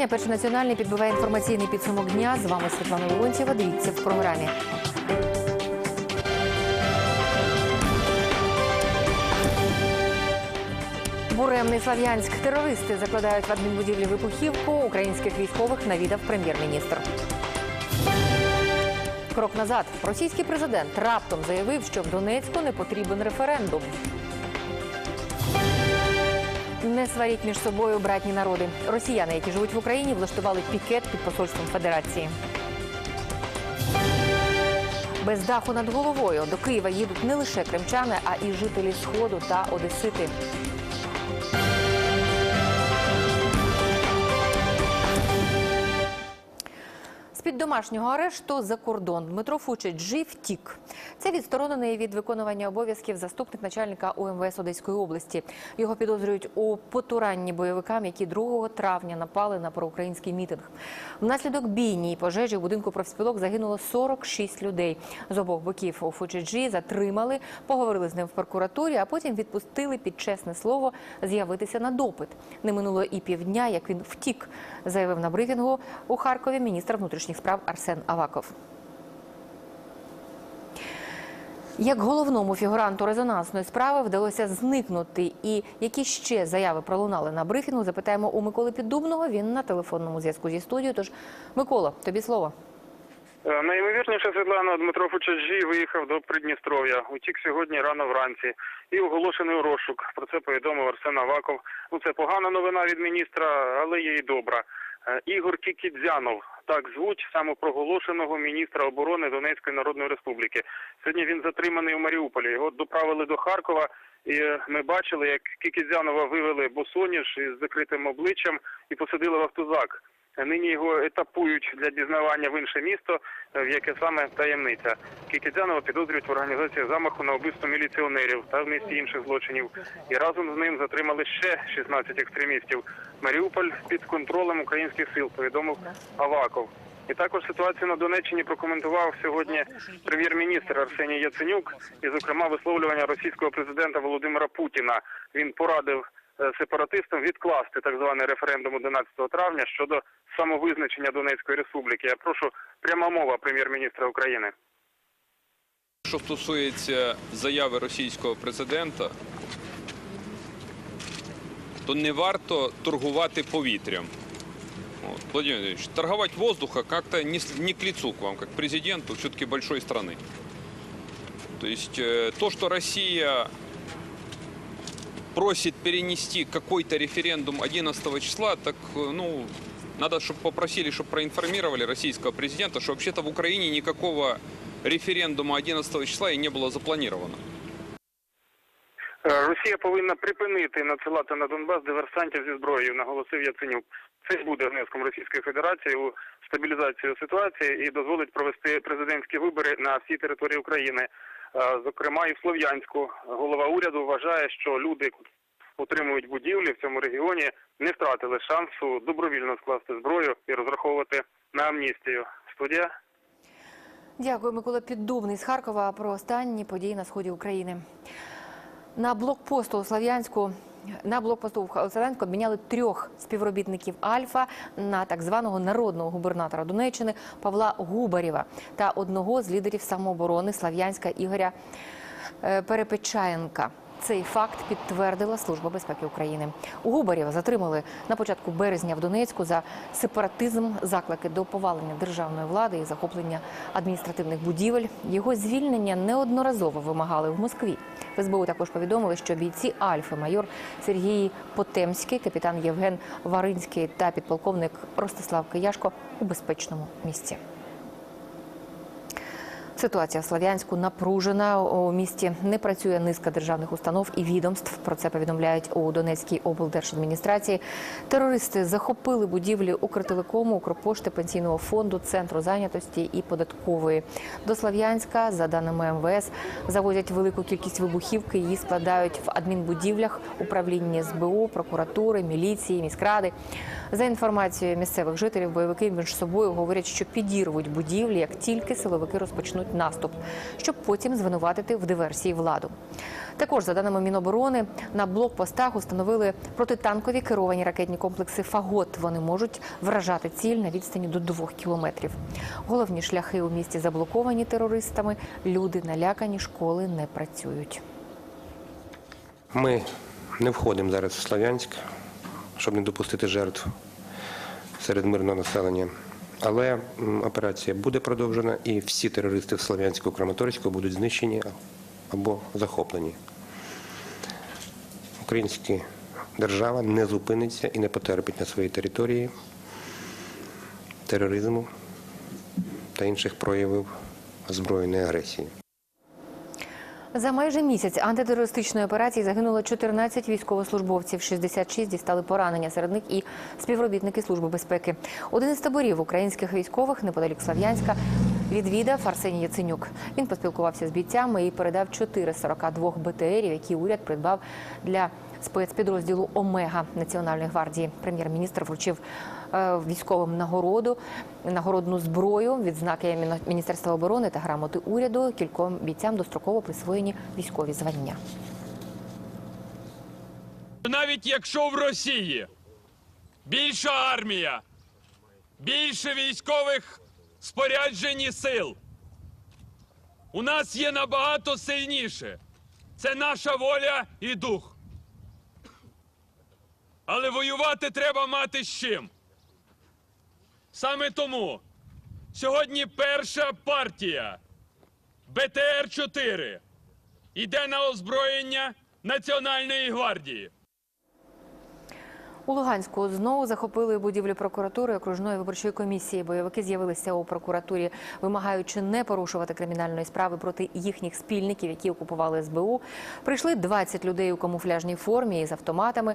Мої вітання. Перший національний підбиває інформаційний підсумок дня. З вами Світлана Леонтьєва. Дивіться в програмі. Буремний Слав'янськ. Терористи закладають в адмінбудівлі вибухівку. Українських військових навідав прем'єр-міністр. Крок назад. Російський президент раптом заявив, що в Донецьку не потрібен референдум. Не сваріть між собою братні народи. Росіяни, які живуть в Україні, влаштували пікет під посольством Федерації. Без даху над головою до Києва їдуть не лише кримчани, а і жителі Сходу та Одесити. З-під домашнього арешту за кордон Дмитро Фучич втік. Це відсторонений від виконування обов'язків заступник начальника УМВС Одеської області. Його підозрюють у потуранні бойовикам, які 2 травня напали на проукраїнський мітинг. Внаслідок бійні і пожежі в будинку профспілок загинуло 46 людей. З обох боків у Фучиджі затримали, поговорили з ним в прокуратурі, а потім відпустили під чесне слово з'явитися на допит. Не минуло і півдня, як він втік, заявив на брифінгу у Харкові міністр внутрішніх справ Арсен Аваков. Як головному фігуранту резонансної справи вдалося зникнути, і які ще заяви пролунали на брифінгу, запитаємо у Миколи Піддубного. Він на телефонному зв'язку зі студією. Тож, Микола, тобі слово. Е, Найімовірніше, Світлана Дмитро Фучаджі виїхав до Придністров'я. Утік сьогодні рано вранці і оголошений розшук. Про це повідомив Арсен Аваков. Ну це погана новина від міністра, але є й добра. Е, Ігор Кікідзянов, так звуть самопроголошеного міністра оборони Донецької Народної Республіки. Сьогодні він затриманий у Маріуполі. Його доправили до Харкова. І е, ми бачили, як Кікідзянова вивели босоніж із закритим обличчям і посадили в автозак. Нині його етапують для дізнавання в інше місто, е, в яке саме таємниця. Кікідзянова підозрюють в організації замаху на вбивство міліціонерів та вмісті інших злочинів. І разом з ним затримали ще 16 екстремістів. Маріуполь під контролем українських сил, повідомив Аваков. І також ситуацію на Донеччині прокоментував сьогодні прем'єр-міністр Арсеній Яценюк, і, зокрема, висловлювання російського президента Володимира Путіна. Він порадив е, сепаратистам відкласти так званий референдум 11 травня щодо самовизначення Донецької республіки. Я прошу пряма мова прем'єр-міністра України. Що стосується заяви російського президента, то не варто торгувати повітрям. Вот. Владимир Владимирович, торговать воздуха как-то не, не к лицу к вам, как президенту все-таки большой страны. То есть э, то, что Россия просит перенести какой-то референдум 11 числа, так, э, ну, надо, чтобы попросили, чтобы проинформировали российского президента, что вообще-то в Украине никакого референдума 11 числа и не было запланировано. Е, Росія повинна припинити надсилати на Донбас диверсантів зі зброєю, наголосив Яценюк. Це буде внеском Російської Федерації у стабілізацію ситуації і дозволить провести президентські вибори на всій території України, Е, зокрема і в Слов'янську. Голова уряду вважає, що люди, утримують будівлі в цьому регіоні, не втратили шансу добровільно скласти зброю і розраховувати на амністію. Студія. Дякую, Микола Піддубний з Харкова про останні події на сході України. На блокпосту у Слов'янську на блокпосту в Слов'янську обміняли трьох співробітників Альфа на так званого народного губернатора Донеччини Павла Губарєва та одного з лідерів самооборони Слав'янська Ігоря е, Перепечаєнка. Цей факт підтвердила Служба безпеки України. У Губарєва затримали на початку березня в Донецьку за сепаратизм, заклики до повалення державної влади і захоплення адміністративних будівель. Його звільнення неодноразово вимагали в Москві. В СБУ також повідомили, що бійці Альфи, майор Сергій Потемський, капітан Євген Варинський та підполковник Ростислав Кияшко у безпечному місці. Ситуація в Слов'янську напружена. У місті не працює низка державних установ і відомств. Про це повідомляють у Донецькій облдержадміністрації. Терористи захопили будівлі Укртелекому, Укрпошти, пенсійного фонду, центру зайнятості і податкової. До Слов'янська, за даними МВС, завозять велику кількість вибухівки. Її складають в адмінбудівлях управління СБУ, прокуратури, міліції, міськради. За інформацією місцевих жителів, бойовики між собою говорять, що підірвуть будівлі, як тільки силовики розпочнуть розпочнуть наступ, щоб потім звинуватити в диверсії владу. Також, за даними Міноборони, на блокпостах установили протитанкові керовані ракетні комплекси «Фагот». Вони можуть вражати ціль на відстані до двох кілометрів. Головні шляхи у місті заблоковані терористами. Люди налякані, школи не працюють. Ми не входимо зараз в Слов'янськ, щоб не допустити жертв серед мирного населення. Але операція буде продовжена, і всі терористи в Слов'янську Краматорську будуть знищені або захоплені. Українська держава не зупиниться і не потерпить на своїй території тероризму та інших проявів збройної агресії. За майже місяць антитерористичної операції загинуло 14 військовослужбовців, 66 дістали поранення, серед них і співробітники Служби безпеки. Один із таборів українських військових неподалік Слав'янська відвідав Арсеній Яценюк. Він поспілкувався з бійцями і передав 4 з 42 БТРів, які уряд придбав для спецпідрозділу Омега Національної гвардії. Прем'єр-міністр вручив військовим нагороду, нагородну зброю, відзнаки Міністерства оборони та грамоти уряду. Кільком бійцям достроково присвоєні військові звання. Навіть якщо в Росії більша армія, більше військових споряджень і сил, у нас є набагато сильніше. Це наша воля і дух. Але воювати треба мати з чим. Саме тому сьогодні перша партія БТР-4 йде на озброєння Національної гвардії. У Луганську знову захопили будівлю прокуратури окружної виборчої комісії. Бойовики з'явилися у прокуратурі, вимагаючи не порушувати кримінальної справи проти їхніх спільників, які окупували СБУ. Прийшли 20 людей у камуфляжній формі із автоматами.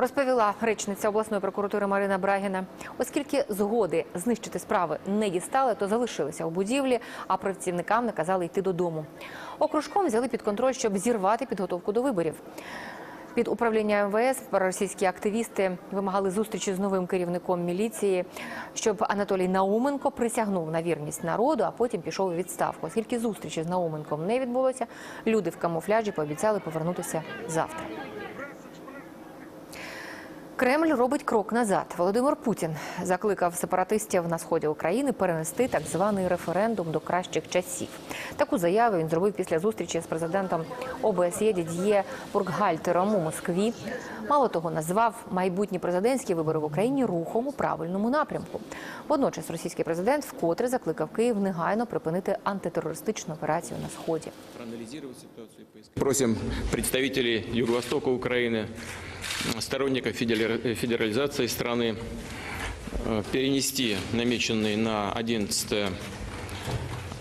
Розповіла речниця обласної прокуратури Марина Брагіна. Оскільки згоди знищити справи не дістали, то залишилися у будівлі, а працівникам наказали йти додому. Окружком взяли під контроль, щоб зірвати підготовку до виборів. Під управління МВС російські активісти вимагали зустрічі з новим керівником міліції, щоб Анатолій Науменко присягнув на вірність народу, а потім пішов у відставку. Оскільки зустрічі з Науменком не відбулося, люди в камуфляжі пообіцяли повернутися завтра. Кремль робить крок назад. Володимир Путін закликав сепаратистів на сході України перенести так званий референдум до кращих часів. Таку заяву він зробив після зустрічі з президентом ОБСЄ Дід'є Бургхальтером у Москві. Мало того, назвав майбутні президентські вибори в Україні рухом у правильному напрямку. Водночас російський президент вкотре закликав Київ негайно припинити антитерористичну операцію на сході. проанализировать ситуацию и поискать. Сторонников федера- федерализации страны, э, перенести намеченный на 11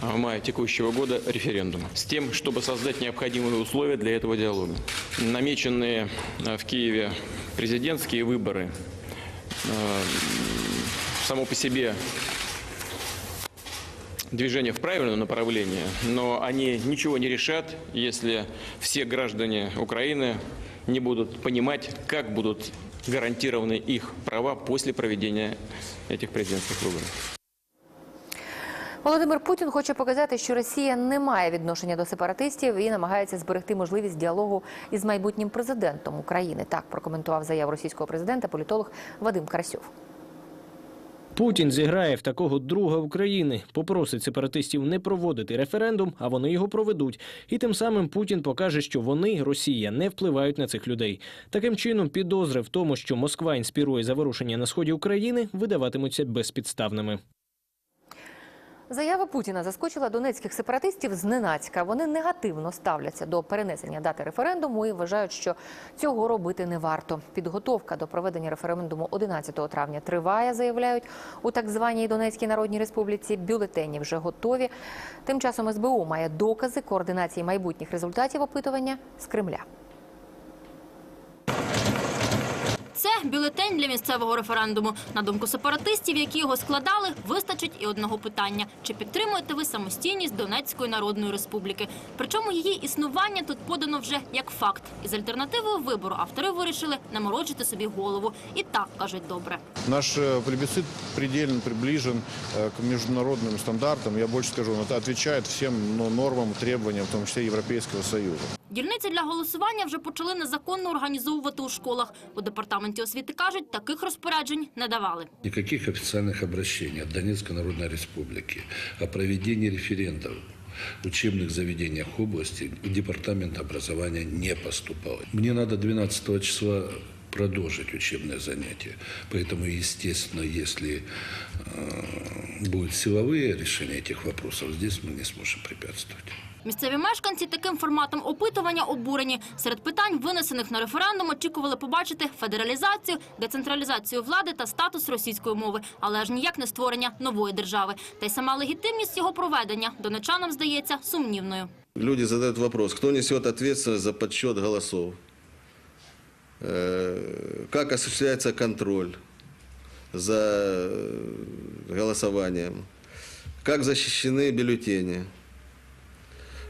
мая текущего года референдум с тем, чтобы создать необходимые условия для этого диалога. Намеченные э, в Киеве президентские выборы э, само по себе движение в правильное направление, но они ничего не решат, если все граждане Украины не будут понимать, как будут гарантированы их права после проведения этих президентских выборов. Володимир Путін хоче показати, що Росія не має відношення до сепаратистів і намагається зберегти можливість діалогу із майбутнім президентом України. Так прокоментував заяву російського президента політолог Вадим Карасьов. Путін зіграє в такого друга України, попросить сепаратистів не проводити референдум, а вони його проведуть. І тим самим Путін покаже, що вони, Росія, не впливають на цих людей. Таким чином, підозри в тому, що Москва інспірує заворушення на сході України, видаватимуться безпідставними. Заява Путіна заскочила донецьких сепаратистів зненацька. Вони негативно ставляться до перенесення дати референдуму і вважають, що цього робити не варто. Підготовка до проведення референдуму 11 травня триває, заявляють у так званій Донецькій Народній Республіці. Бюлетені вже готові. Тим часом СБУ має докази координації майбутніх результатів опитування з Кремля. Це бюлетень для місцевого референдуму. На думку сепаратистів, які його складали, вистачить і одного питання: чи підтримуєте ви самостійність Донецької Народної Республіки? Причому її існування тут подано вже як факт. Із альтернативою вибору автори вирішили наморочити собі голову. І так кажуть добре. Наш э, плебисцит предельно приближен э, к международным стандартам. Я больше скажу, он это отвечает всем ну, нормам, требованиям, в том числе Европейского Союза. Дільниці для голосування вже почали незаконно організовувати у школах. У департаменті освіти кажуть, таких розпоряджень не давали. Никаких официальных обращений от Донецкой Народной Республики о проведении референдов в учебных заведениях области в Департамент образования не поступало. Мне надо 12 числа продолжить учебное занятие. Поэтому, естественно, если э, будут силовые решения этих вопросов, здесь мы не сможем препятствовать. Місцеві мешканці таким форматом опитування обурені. Серед питань, винесених на референдум, очікували побачити федералізацію, децентралізацію влади та статус російської мови, але аж ніяк не створення нової держави. Та й сама легітимність його проведення донечанам здається сумнівною. Люди задают вопрос, кто несет ответственность за подсчет голосов? Э, Как осуществляется контроль за э, голосованием? Как защищены бюллетени?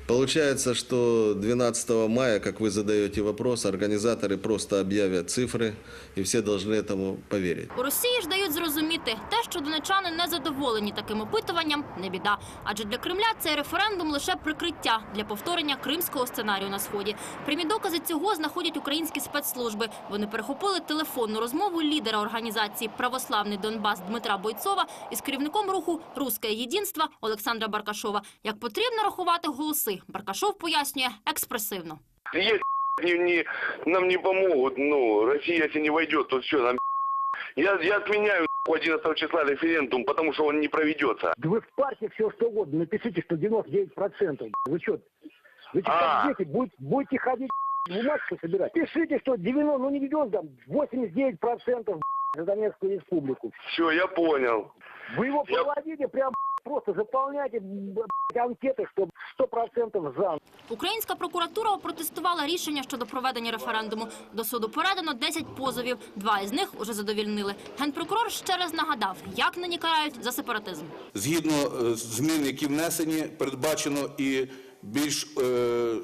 Получается, что 12 мая, как вы задаете вопрос, организаторы просто объявят цифры, и все должны этому поверить. У Росії ж дають зрозуміти, те, що донечани не задоволені таким опитуванням, не біда. Адже для Кремля цей референдум лише прикриття для повторення кримського сценарію на сході. Прямі докази цього знаходять українські спецслужби. Вони перехопили телефонну розмову лідера організації Православний Донбас Дмитра Бойцова із керівником руху Русське єдинство Олександра Баркашова. Як потрібно рахувати голоси, Баркашов пояснює експресивно. Если не, не- нам не помогут, ну, Россия, если не войдет, то все, нам я, я отменяю 11 числа референдум, потому что он не проведется. Да вы в парке все что угодно, напишите, что 99%. Вы что, вы что, А. дети, будете, будете ходить бумажку собирать? Пишите, что 90, ну не миллион, там 89% за Донецкую республику. Все, я понял. Вы его Я- проводите, прям просто заполняйте анкеты, что 100% за. Українська прокуратура опротестувала рішення щодо проведення референдуму. До суду передано 10 позовів. Два із них уже задовільнили. Генпрокурор ще раз нагадав, як нині карають за сепаратизм. Згідно е, змін, які внесені, передбачено і більш е,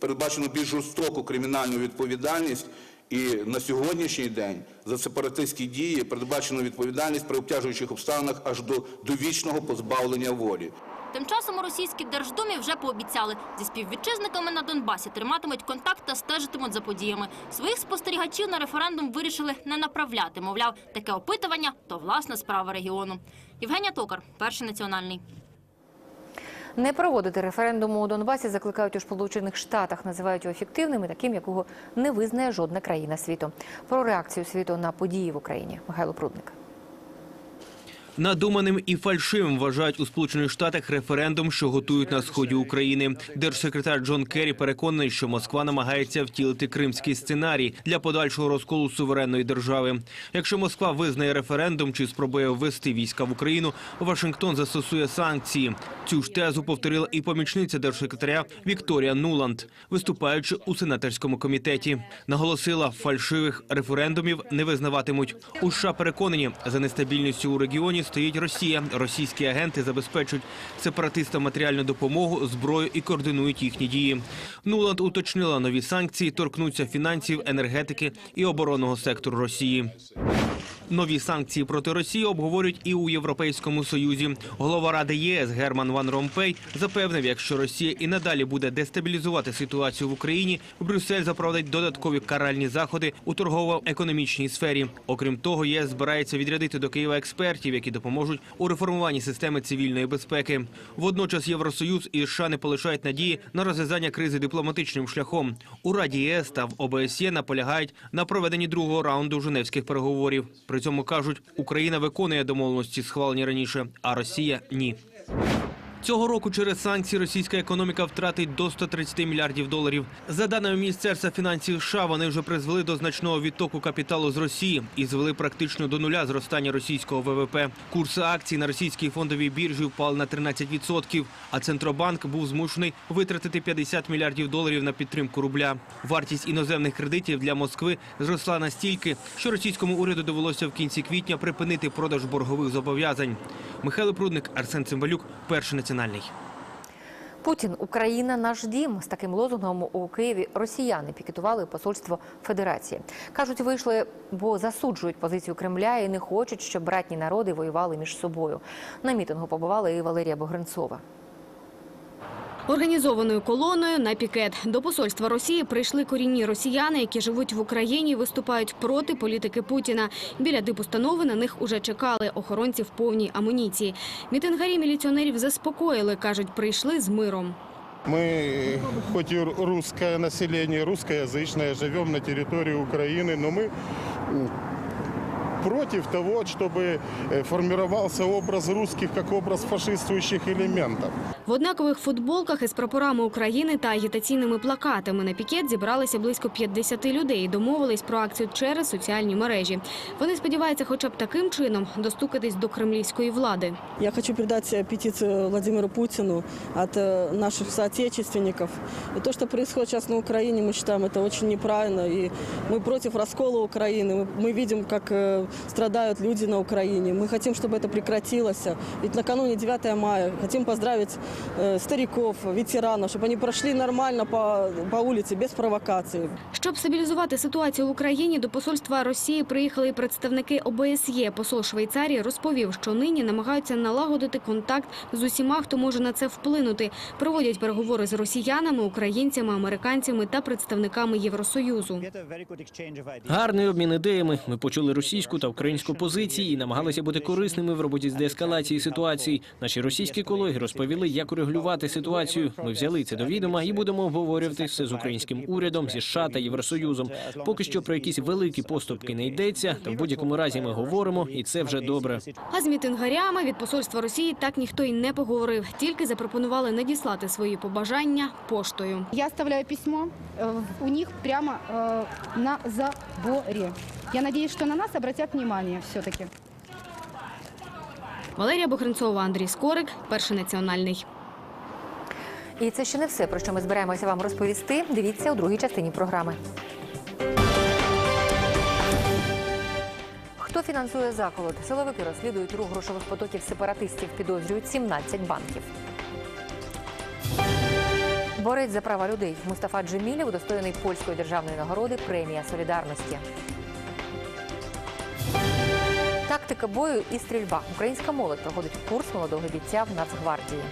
передбачено більш жорстоку кримінальну відповідальність. І на сьогоднішній день за сепаратистські дії передбачено відповідальність при обтяжуючих обставинах аж до довічного позбавлення волі. Тим часом у російській держдумі вже пообіцяли зі співвітчизниками на Донбасі триматимуть контакт та стежитимуть за подіями. Своїх спостерігачів на референдум вирішили не направляти. Мовляв, таке опитування то власна справа регіону. Євгенія Токар, перший національний. Не проводити референдуму у Донбасі закликають у Сполучених Штатах. Називають його фіктивним і таким, якого не визнає жодна країна світу. Про реакцію світу на події в Україні Михайло Прудник. Надуманим і фальшивим вважають у Сполучених Штатах референдум, що готують на сході України. Держсекретар Джон Керрі переконаний, що Москва намагається втілити кримський сценарій для подальшого розколу суверенної держави. Якщо Москва визнає референдум чи спробує ввести війська в Україну, Вашингтон застосує санкції. Цю ж тезу повторила і помічниця держсекретаря Вікторія Нуланд, виступаючи у сенаторському комітеті. Наголосила, фальшивих референдумів не визнаватимуть. У США переконані, за нестабільністю у регіоні стоїть Росія. Російські агенти забезпечують сепаратистам матеріальну допомогу, зброю і координують їхні дії. Нуланд уточнила, нові санкції торкнуться фінансів, енергетики і оборонного сектору Росії. Нові санкції проти Росії обговорюють і у Європейському Союзі. Голова Ради ЄС Герман Ван Ромпей запевнив, якщо Росія і надалі буде дестабілізувати ситуацію в Україні, Брюссель запровадить додаткові каральні заходи у торгово-економічній сфері. Окрім того, ЄС збирається відрядити до Києва експертів, які допоможуть у реформуванні системи цивільної безпеки. Водночас Євросоюз і США не полишають надії на розв'язання кризи дипломатичним шляхом. У Раді ЄС та в ОБСЄ наполягають на проведенні другого раунду женевських переговорів. При цьому кажуть, Україна виконує домовленості, схвалені раніше, а Росія ні. Цього року через санкції російська економіка втратить до 130 мільярдів доларів. За даними Міністерства фінансів США, вони вже призвели до значного відтоку капіталу з Росії і звели практично до нуля зростання російського ВВП. Курси акцій на російській фондовій біржі впали на 13%, а Центробанк був змушений витратити 50 мільярдів доларів на підтримку рубля. Вартість іноземних кредитів для Москви зросла настільки, що російському уряду довелося в кінці квітня припинити продаж боргових зобов'язань. Михайло Прудник, Арсен Цимбалюк, перший національний. Путін, Україна, наш дім. З таким лозунгом у Києві росіяни пікетували посольство Федерації. Кажуть, вийшли, бо засуджують позицію Кремля і не хочуть, щоб братні народи воювали між собою. На мітингу побувала і Валерія Богринцова. Організованою колоною на пікет до посольства Росії прийшли корінні росіяни, які живуть в Україні і виступають проти політики Путіна. Біля дипустанови на них уже чекали охоронці в повній амуніції. Мітингарі міліціонерів заспокоїли, кажуть, прийшли з миром. Мы, хоть и русское население, русскоязычное, живем на территории Украины, но мы м, против того, чтобы э, формировался образ русских как образ фашистующих элементов. В однакових футболках із прапорами України та агітаційними плакатами на пікет зібралися близько 50 людей. і Домовились про акцію через соціальні мережі. Вони сподіваються, хоча б таким чином достукатись до кремлівської влади. Я хочу передать э, петицию Владимиру Путину от э, наших соотечественников. И то, что происходит сейчас на Украине, мы считаем это очень неправильно. И мы против раскола Украины. Мы- Мы видим, как э, страдают люди на Украине. Мы хотим, чтобы это прекратилось. Ведь накануне 9 мая хотим поздравить э, стариков, ветеранов, чтобы они прошли нормально по, по улице, без провокаций. Щоб стабілізувати ситуацію в Україні, до посольства Росії приїхали і представники ОБСЄ. Посол Швейцарії розповів, що нині намагаються налагодити контакт з усіма, хто може на це вплинути. Проводять переговори з росіянами, українцями, американцями та представниками Євросоюзу. Гарний обмін ідеями. Ми почули російську та українську позиції і намагалися бути корисними в роботі з деескалації ситуації. Наші російські колеги розповіли, як урегулювати ситуацію. Ми взяли це до відома і будемо обговорювати все з українським урядом, зі США та Євросоюзом. Поки що про якісь великі поступки не йдеться. Та в будь-якому разі ми говоримо, і це вже добре. А з мітингарями від посольства Росії так ніхто й не поговорив. Тільки запропонували надіслати свої побажання поштою. Я оставляю письмо э, у них прямо э, на заборе. Я надеюсь, что на нас обратят внимание все-таки. Валерія Бохринцова, Андрій Скорик, перший національний. І це ще не все, про що ми збираємося вам розповісти. Дивіться у другій частині програми. Хто фінансує заколот? Силовики розслідують рух грошових потоків сепаратистів, підозрюють 17 банків. Борець за права людей Мустафа Джемілєв удостоєний польської державної нагороди премія солідарності. Тактика бою і стрільба. Українська молодь проходить курс молодого бійця в Нацгвардії.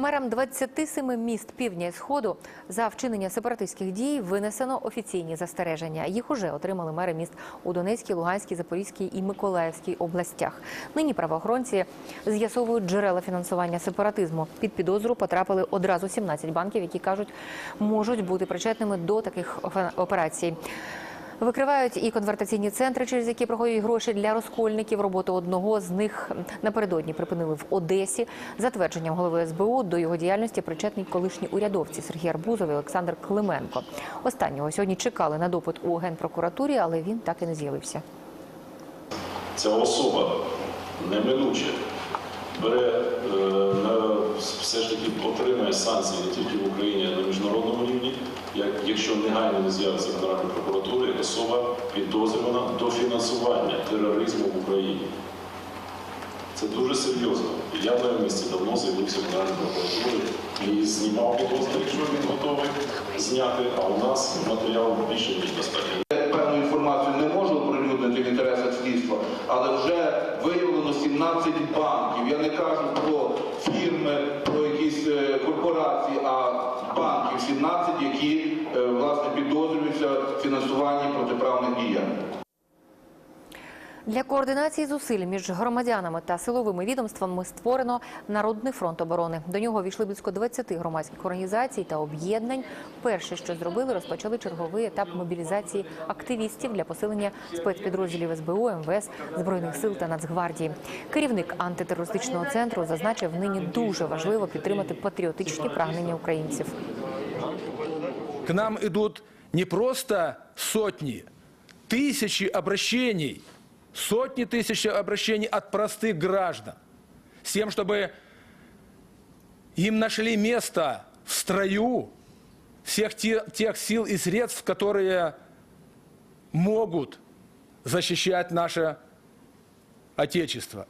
Мерам 27 міст півдня і сходу за вчинення сепаратистських дій винесено офіційні застереження. Їх уже отримали мери міст у Донецькій, Луганській, Запорізькій і Миколаївській областях. Нині правоохоронці з'ясовують джерела фінансування сепаратизму. Під підозру потрапили одразу 17 банків, які кажуть, можуть бути причетними до таких операцій. Викривають і конвертаційні центри, через які проходять гроші для розкольників. Роботу одного з них напередодні припинили в Одесі. За твердженням голови СБУ до його діяльності причетні колишні урядовці Сергій Арбузов і Олександр Клименко. Останнього сьогодні чекали на допит у генпрокуратурі, але він так і не з'явився. Ця особа неминуче бере е, все ж таки отримає санкції не тільки в Україні, а на міжнародному рівні. Як якщо негайно не з'явиться Генеральної прокуратури, особа підозрювана до фінансування тероризму в Україні. Це дуже серйозно. Я на місці давно з'явився в Генеральній і знімав підозри, якщо він готовий зняти. А у нас матеріал більше ніж достатньо. Певну інформацію не можу оприлюднити в інтересах слідства, але вже виявлено 17 банків. Я не кажу про фірми, про якісь е, корпорації, а банків 17, які е, власне підозрюються в фінансуванні протиправних діянь. Для координації зусиль між громадянами та силовими відомствами створено Народний фронт оборони. До нього війшли близько 20 громадських організацій та об'єднань. Перше, що зробили, розпочали черговий етап мобілізації активістів для посилення спецпідрозділів СБУ, МВС, збройних сил та Нацгвардії. Керівник антитерористичного центру зазначив, нині дуже важливо підтримати патріотичні прагнення українців. К нам идут не просто сотни, тысячи обращений, сотни тысяч обращений от простых граждан с тем, чтобы им нашли место в строю всех те- тех сил и средств, которые могут защищать наше Отечество.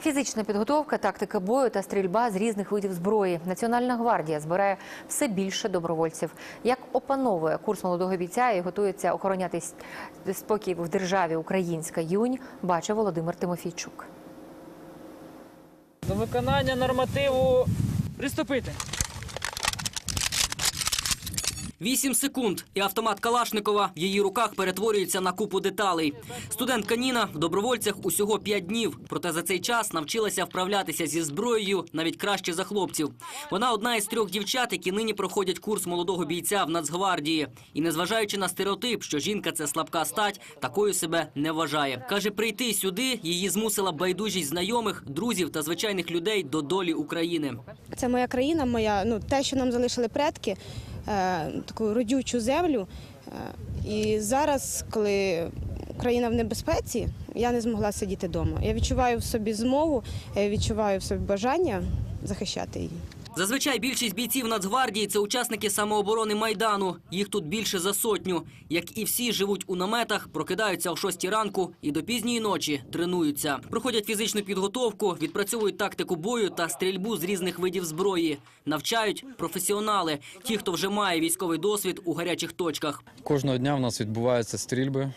Фізична підготовка, тактика бою та стрільба з різних видів зброї. Національна гвардія збирає все більше добровольців. Як опановує курс молодого бійця і готується охороняти спокій в державі українська юнь, бачив Володимир Тимофійчук. До виконання нормативу приступити. Вісім секунд, і автомат Калашникова в її руках перетворюється на купу деталей. Студентка Ніна в добровольцях усього п'ять днів. Проте за цей час навчилася вправлятися зі зброєю навіть краще за хлопців. Вона одна із трьох дівчат, які нині проходять курс молодого бійця в Нацгвардії. І незважаючи на стереотип, що жінка це слабка стать, такою себе не вважає. каже, прийти сюди її змусила байдужість знайомих, друзів та звичайних людей до долі України. Це моя країна, моя ну те, що нам залишили предки, таку родючу землю. Е, і зараз, коли Україна в небезпеці, я не змогла сидіти вдома. Я відчуваю в собі змогу, я відчуваю в собі бажання захищати її. Зазвичай більшість бійців Нацгвардії це учасники самооборони Майдану. Їх тут більше за сотню. Як і всі живуть у наметах, прокидаються о 6 ранку і до пізньої ночі тренуються. Проходять фізичну підготовку, відпрацьовують тактику бою та стрільбу з різних видів зброї. Навчають професіонали, ті, хто вже має військовий досвід у гарячих точках. Кожного дня в нас відбуваються стрільби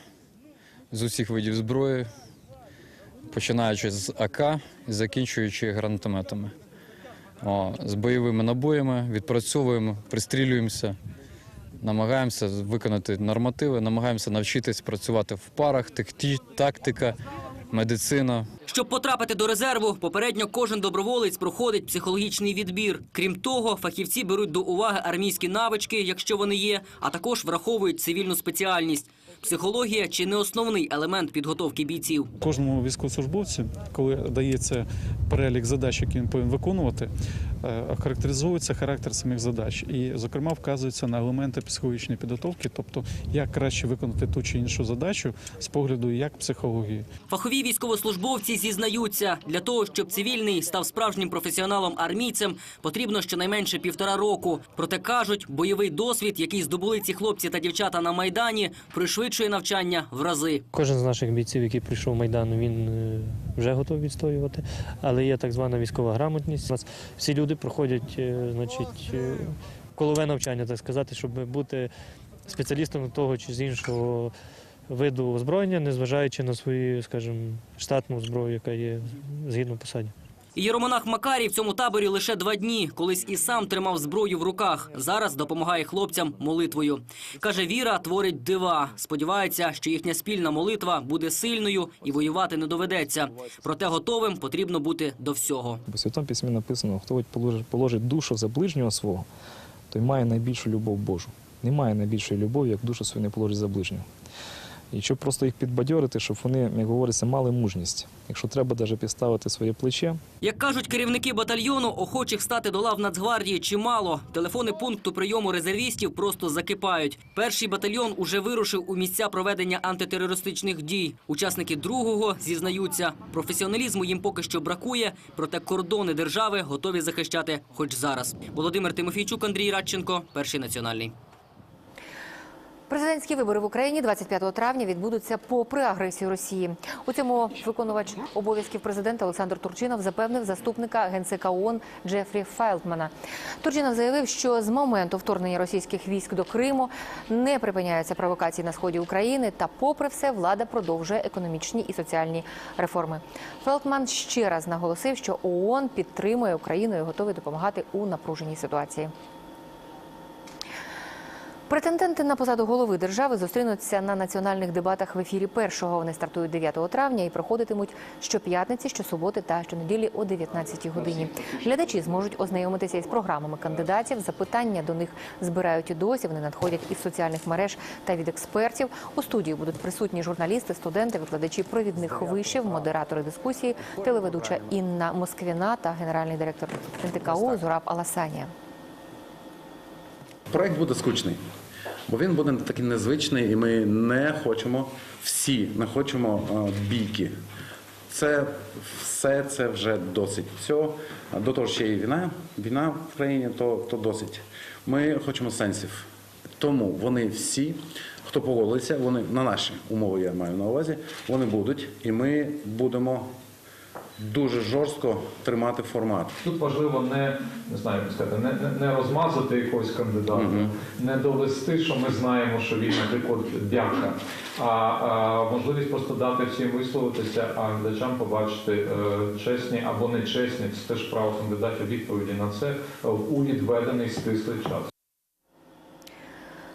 з усіх видів зброї, починаючи з АК і закінчуючи гранатометами. О, з бойовими набоями відпрацьовуємо, пристрілюємося, намагаємося виконати нормативи, намагаємося навчитись працювати в парах, тактика, медицина. Щоб потрапити до резерву, попередньо кожен доброволець проходить психологічний відбір. Крім того, фахівці беруть до уваги армійські навички, якщо вони є, а також враховують цивільну спеціальність. Психологія чи не основний елемент підготовки бійців. Кожному військовослужбовцю, коли дається перелік задач, які він повинен виконувати, е, характеризується характер самих задач. І, зокрема, вказуються на елементи психологічної підготовки, тобто як краще виконати ту чи іншу задачу з погляду як психології. Фахові військовослужбовці зізнаються, для того, щоб цивільний став справжнім професіоналом-армійцем, потрібно щонайменше півтора року. Проте кажуть, бойовий досвід, який здобули ці хлопці та дівчата на майдані, пришвидшує навчання в рази. Кожен з наших бійців, який прийшов Майдану, він е, вже готовий відстоювати, але є так звана військова грамотність. У нас всі люди проходять е, значить, е, колове навчання, так сказати, щоб бути спеціалістом того чи з іншого виду озброєння, незважаючи на свою, скажімо, штатну зброю, яка є згідно посаді. Єромонах Макарій в цьому таборі лише два дні. Колись і сам тримав зброю в руках. Зараз допомагає хлопцям молитвою. Каже, віра творить дива. Сподівається, що їхня спільна молитва буде сильною і воювати не доведеться. Проте готовим потрібно бути до всього. У Святому письмі написано, хто положить, душу за ближнього свого, той має найбільшу любов Божу. Немає найбільшої любові, як душу свою не положить за ближнього. І щоб просто їх підбадьорити, щоб вони, як говориться, мали мужність. Якщо треба навіть підставити своє плече, Як кажуть керівники батальйону, охочих стати до лав Нацгвардії чимало. Телефони пункту прийому резервістів просто закипають. Перший батальйон уже вирушив у місця проведення антитерористичних дій. Учасники другого зізнаються, професіоналізму їм поки що бракує, проте кордони держави готові захищати хоч зараз. Володимир Тимофійчук, Андрій Радченко, перший національний. Президентські вибори в Україні 25 травня відбудуться попри агресію Росії. У цьому виконувач обов'язків президента Олександр Турчинов запевнив заступника генсека ООН Джефрі Фелтмана. Турчинов заявив, що з моменту вторгнення російських військ до Криму не припиняються провокації на сході України, та, попри все, влада продовжує економічні і соціальні реформи. Фелтман ще раз наголосив, що ООН підтримує Україну і готовий допомагати у напруженій ситуації. Претенденти на посаду голови держави зустрінуться на національних дебатах в ефірі першого. Вони стартують 9 травня і проходитимуть щоп'ятниці, щосуботи та щонеділі о 19 годині. Глядачі зможуть ознайомитися із програмами кандидатів. Запитання до них збирають і досі. Вони надходять із соціальних мереж та від експертів. У студії будуть присутні журналісти, студенти, викладачі провідних вишів, модератори дискусії, телеведуча Інна Москвіна та генеральний директор НТКУ Зураб Аласанія. Проект буде скучний, бо він буде такий незвичний, і ми не хочемо всі, не хочемо е, бійки. Це все це вже досить. Всього. А До того ще є війна, війна в країні, то, то досить. Ми хочемо сенсів. Тому вони всі, хто погодилися, вони на наші умови, я маю на увазі, вони будуть, і ми будемо дуже жорстко тримати формат. Тут важливо не, не знаю, як сказати, не, не- розмазати якогось кандидата, не довести, що ми знаємо, що він, наприклад, дяка, а, а можливість просто дати всім висловитися, а глядачам побачити е, чесні або нечесні, це теж право кандидатів відповіді на це е, у відведений стислий час.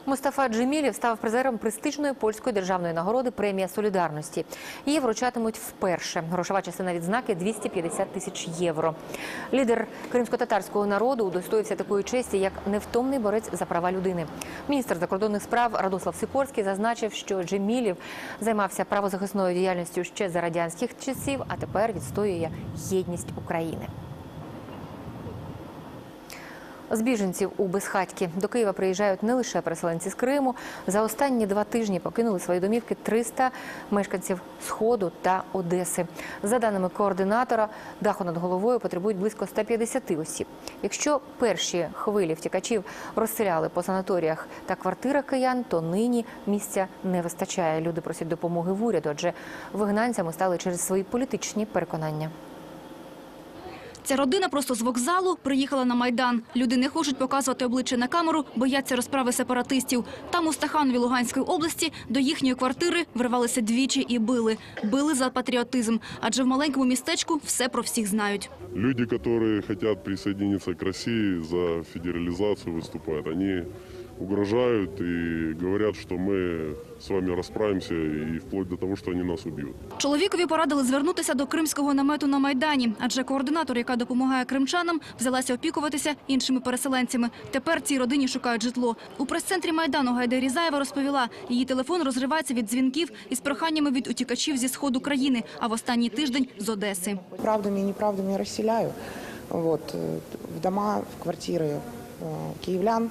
Мустафа Джемілєв став призером престижної польської державної нагороди премія солідарності. Її вручатимуть вперше. Грошова частина відзнаки 250 тисяч євро. Лідер кримсько-татарського народу удостоївся такої честі, як невтомний борець за права людини. Міністр закордонних справ Радослав Сикорський зазначив, що Джемілєв займався правозахисною діяльністю ще за радянських часів, а тепер відстоює єдність України. З біженців у безхатьки до Києва приїжджають не лише переселенці з Криму. За останні два тижні покинули свої домівки 300 мешканців Сходу та Одеси. За даними координатора, даху над головою потребують близько 150 осіб. Якщо перші хвилі втікачів розселяли по санаторіях та квартирах киян, то нині місця не вистачає. Люди просять допомоги в уряду, адже вигнанцями стали через свої політичні переконання. Ця родина просто з вокзалу приїхала на Майдан. Люди не хочуть показувати обличчя на камеру, бояться розправи сепаратистів. Там у Стаханові Луганської області до їхньої квартири вривалися двічі і били. Били за патріотизм, адже в маленькому містечку все про всіх знають. Люди, які хочуть приєднатися до Росії за федералізацію, виступають. они угрожают и говорят, что мы с вами расправимся и вплоть до того, что они нас убьют. Чоловікові порадили звернутися до кримського намету на Майдані, адже координатор, яка допомагає кримчанам, взялася опікуватися іншими переселенцями. Тепер цій родині шукають житло. У прес-центрі Майдану Гайда Різаєва розповіла, її телефон розривається від дзвінків із проханнями від утікачів зі сходу країни, а в останній тиждень з Одеси. правдами и неправдами расселяю вот, э, в дома, в квартиры э, киевлян а,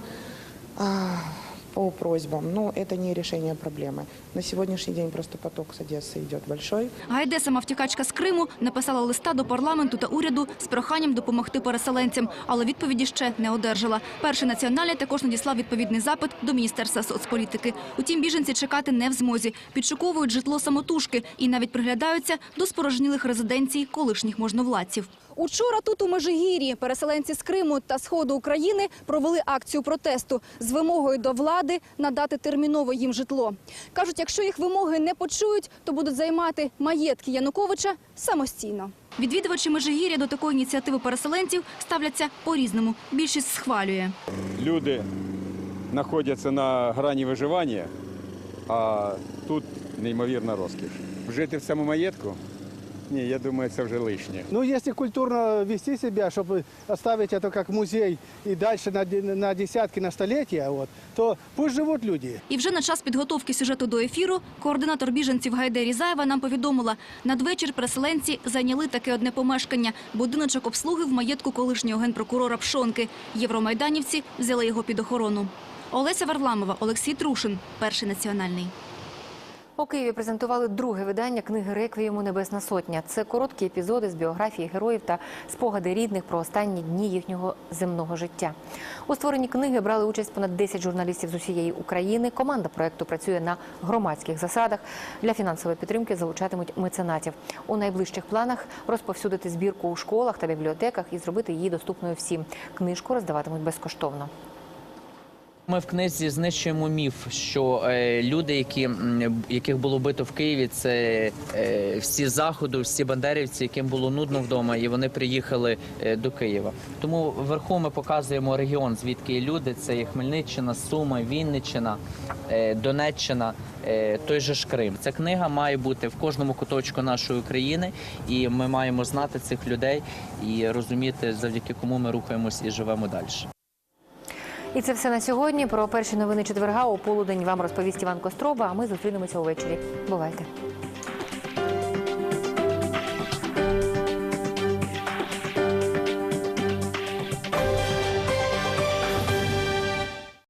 по просьбам. Но это не решение проблемы. На сегодняшний день просто поток с Одессы идет большой. Гайде, сама втікачка з Криму, написала листа до парламенту та уряду з проханням допомогти переселенцям, але відповіді ще не одержала. Перший національний також надіслав відповідний запит до Міністерства соцполітики. Утім, біженці чекати не в змозі. Підшуковують житло самотужки і навіть приглядаються до спорожнілих резиденцій колишніх можновладців. Учора тут у Межигір'ї переселенці з Криму та сходу України провели акцію протесту з вимогою до влади надати терміново їм житло. Кажуть, якщо їх вимоги не почують, то будуть займати маєтки Януковича самостійно. Відвідувачі Межигір'я до такої ініціативи переселенців ставляться по-різному. Більшість схвалює. Люди знаходяться на грані виживання, а тут неймовірна розкіш. Жити в цьому маєтку? Ні, я думаю, це вже лишнє. Ну, если культурно вести себя, чтобы оставить это как музей и дальше на, на десятки, на столетия, вот, то пусть живут люди. І вже на час підготовки сюжету до ефіру координатор біженців Гайде Різаєва нам повідомила, надвечір переселенці зайняли таке одне помешкання – будиночок обслуги в маєтку колишнього генпрокурора Пшонки. Євромайданівці взяли його під охорону. Олеся Варламова, Олексій Трушин, Перший національний. У Києві презентували друге видання книги Реквієму Небесна Сотня. Це короткі епізоди з біографії героїв та спогади рідних про останні дні їхнього земного життя. У створенні книги брали участь понад 10 журналістів з усієї України. Команда проекту працює на громадських засадах. Для фінансової підтримки залучатимуть меценатів. У найближчих планах розповсюдити збірку у школах та бібліотеках і зробити її доступною всім. Книжку роздаватимуть безкоштовно. Ми в книзі знищуємо міф, що е, люди, які, яких було бито в Києві, це е, всі заходу, всі бандерівці, яким було нудно вдома, і вони приїхали е, до Києва. Тому вверху ми показуємо регіон, звідки люди. Це є Хмельниччина, Суми, Вінниччина, е, Донеччина, е, той же ж Крим. Ця книга має бути в кожному куточку нашої країни, і ми маємо знати цих людей і розуміти, завдяки кому ми рухаємось і живемо далі. І це все на сьогодні. Про перші новини четверга у полудень вам розповість Іван Костроба. А ми зустрінемося увечері. Бувайте.